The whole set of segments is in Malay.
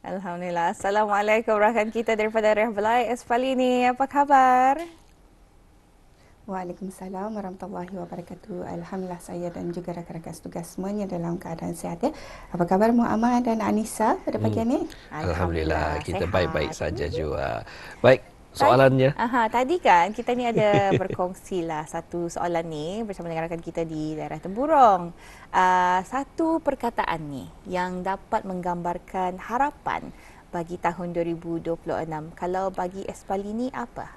Alhamdulillah. Assalamualaikum rakan kita daripada Rehbelai Espalini. Apa khabar? Waalaikumsalam warahmatullahi wabarakatuh. Alhamdulillah saya dan juga rakan-rakan setugas semuanya dalam keadaan sihat ya. Apa khabar Muhammad dan Anissa pada pagi hmm. ini? Alhamdulillah, Alhamdulillah kita baik-baik saja juga. Baik, soalannya. Aha, tadi kan kita ni ada berkongsilah satu soalan ni bersama dengan rakan kita di daerah Temburong. Uh, satu perkataan ni yang dapat menggambarkan harapan bagi tahun 2026. Kalau bagi Espalini apa?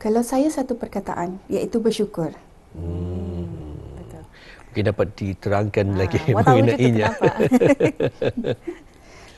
Kalau saya satu perkataan iaitu bersyukur. Hmm. Betul. Mungkin dapat diterangkan ha, lagi mengenainya.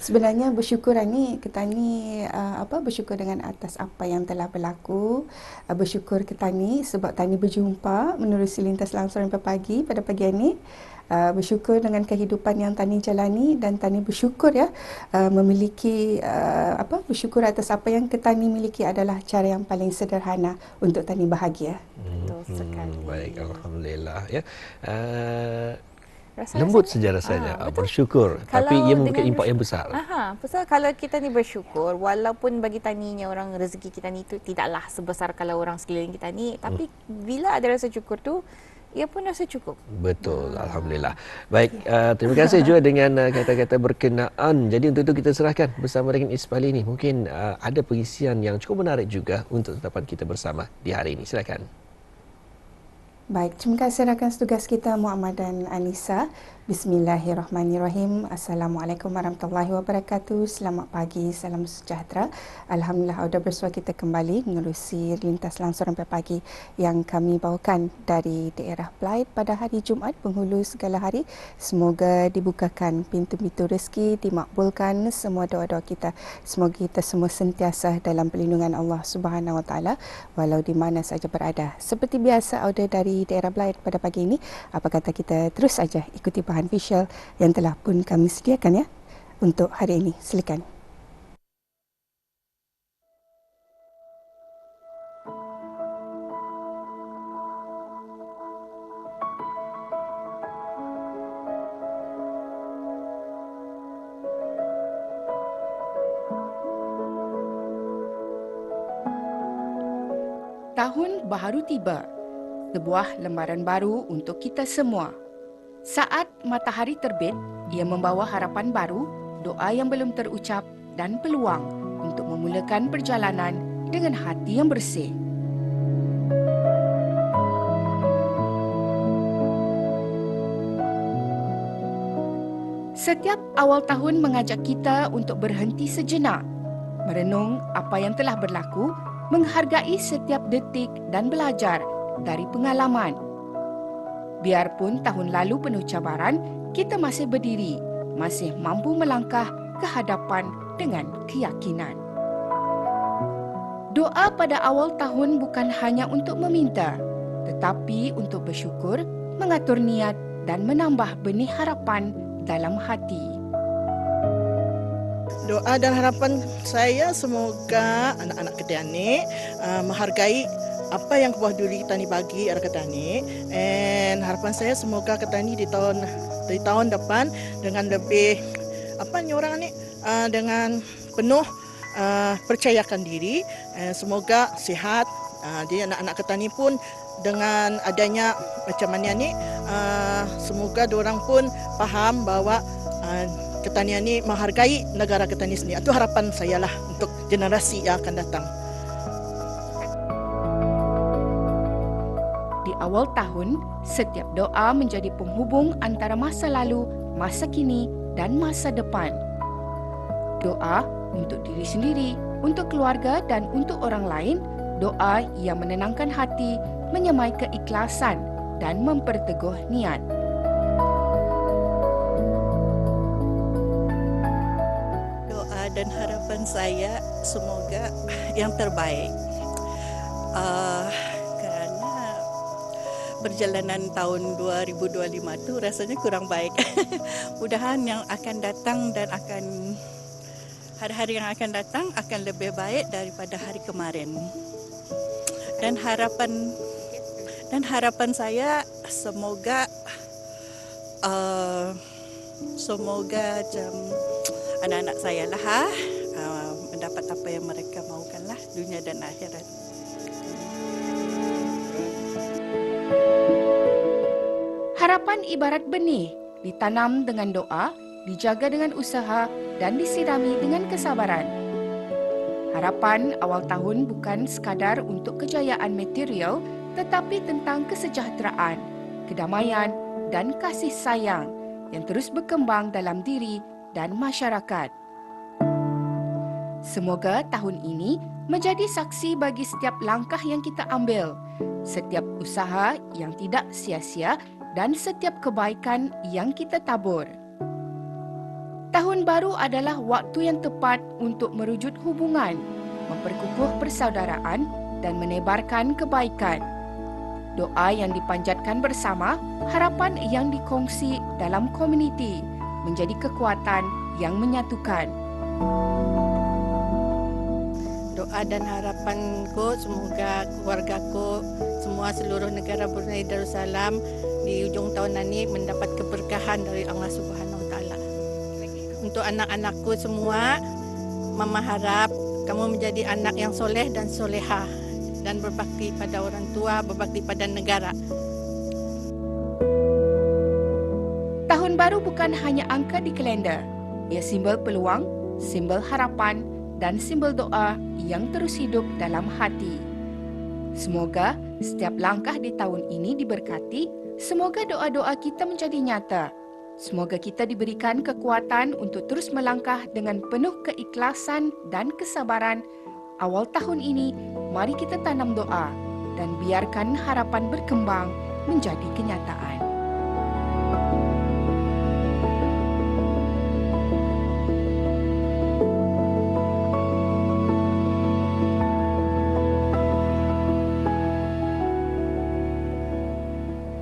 Sebenarnya bersyukur ni kita ni uh, apa bersyukur dengan atas apa yang telah berlaku. Uh, bersyukur kita ni sebab tani berjumpa menerusi lintas langsung pagi pada pagi ini. Uh, bersyukur dengan kehidupan yang Tani jalani dan Tani bersyukur ya uh, memiliki uh, apa bersyukur atas apa yang Tani miliki adalah cara yang paling sederhana untuk Tani bahagia. Hmm, hmm, baik alhamdulillah ya. Uh, Rasa lembut saja ah, bersyukur kalau tapi ia membuka impak yang besar. Aha, pasal kalau kita ni bersyukur walaupun bagi taninya orang rezeki kita ni tu tidaklah sebesar kalau orang sekeliling kita ni tapi hmm. bila ada rasa syukur tu ia pun rasa cukup. Betul, hmm. alhamdulillah. Baik, uh, terima kasih juga dengan uh, kata-kata berkenaan. Jadi untuk itu kita serahkan bersama dengan Ismail ini. Mungkin uh, ada pengisian yang cukup menarik juga untuk tetapan kita bersama di hari ini. Silakan. Baik, terima kasih rakan tugas kita Muhammad dan Anissa. Bismillahirrahmanirrahim. Assalamualaikum warahmatullahi wabarakatuh. Selamat pagi, salam sejahtera. Alhamdulillah sudah bersua kita kembali menerusi lintas langsung sampai pagi yang kami bawakan dari daerah Blight pada hari Jumaat penghulu segala hari. Semoga dibukakan pintu-pintu rezeki, dimakbulkan semua doa-doa kita. Semoga kita semua sentiasa dalam perlindungan Allah Subhanahu Wa Taala walau di mana saja berada. Seperti biasa audio dari daerah Blight pada pagi ini, apa kata kita terus saja ikuti bahan visual yang telah pun kami sediakan ya untuk hari ini. Silakan. Tahun baru tiba. Sebuah lembaran baru untuk kita semua. Saat matahari terbit, ia membawa harapan baru, doa yang belum terucap dan peluang untuk memulakan perjalanan dengan hati yang bersih. Setiap awal tahun mengajak kita untuk berhenti sejenak, merenung apa yang telah berlaku, menghargai setiap detik dan belajar dari pengalaman. Biarpun tahun lalu penuh cabaran, kita masih berdiri, masih mampu melangkah ke hadapan dengan keyakinan. Doa pada awal tahun bukan hanya untuk meminta, tetapi untuk bersyukur, mengatur niat dan menambah benih harapan dalam hati. Doa dan harapan saya semoga anak-anak Kedianik uh, menghargai apa yang kuah duri Ketani bagi ada Ketani and harapan saya semoga Ketani di tahun di tahun depan dengan lebih apa ni orang ni uh, dengan penuh uh, percayakan diri and semoga sihat uh, dia anak-anak Ketani pun dengan adanya macam mana ni uh, semoga orang pun faham bahawa uh, Ketanian ini menghargai negara Ketani sendiri. Itu harapan saya lah untuk generasi yang akan datang. Awal tahun, setiap doa menjadi penghubung antara masa lalu, masa kini dan masa depan. Doa untuk diri sendiri, untuk keluarga dan untuk orang lain, doa yang menenangkan hati, menyemai keikhlasan dan memperteguh niat. Doa dan harapan saya semoga yang terbaik. Uh, perjalanan tahun 2025 tu rasanya kurang baik. Mudahan yang akan datang dan akan hari-hari yang akan datang akan lebih baik daripada hari kemarin. Dan harapan dan harapan saya semoga semoga macam anak-anak saya lah ha, uh, mendapat apa yang mereka mahukan lah dunia dan akhirat. Harapan ibarat benih, ditanam dengan doa, dijaga dengan usaha dan disirami dengan kesabaran. Harapan awal tahun bukan sekadar untuk kejayaan material tetapi tentang kesejahteraan, kedamaian dan kasih sayang yang terus berkembang dalam diri dan masyarakat. Semoga tahun ini menjadi saksi bagi setiap langkah yang kita ambil, setiap usaha yang tidak sia-sia dan setiap kebaikan yang kita tabur. Tahun baru adalah waktu yang tepat untuk merujut hubungan, memperkukuh persaudaraan dan menebarkan kebaikan. Doa yang dipanjatkan bersama, harapan yang dikongsi dalam komuniti menjadi kekuatan yang menyatukan. Doa dan harapanku semoga keluargaku semua seluruh negara Brunei Darussalam di ujung tahun ini mendapat keberkahan dari Allah Subhanahu Taala. Untuk anak-anakku semua, Mama harap kamu menjadi anak yang soleh dan soleha dan berbakti pada orang tua, berbakti pada negara. Tahun baru bukan hanya angka di kalender. Ia simbol peluang, simbol harapan dan simbol doa yang terus hidup dalam hati. Semoga setiap langkah di tahun ini diberkati Semoga doa-doa kita menjadi nyata. Semoga kita diberikan kekuatan untuk terus melangkah dengan penuh keikhlasan dan kesabaran. Awal tahun ini, mari kita tanam doa dan biarkan harapan berkembang menjadi kenyataan.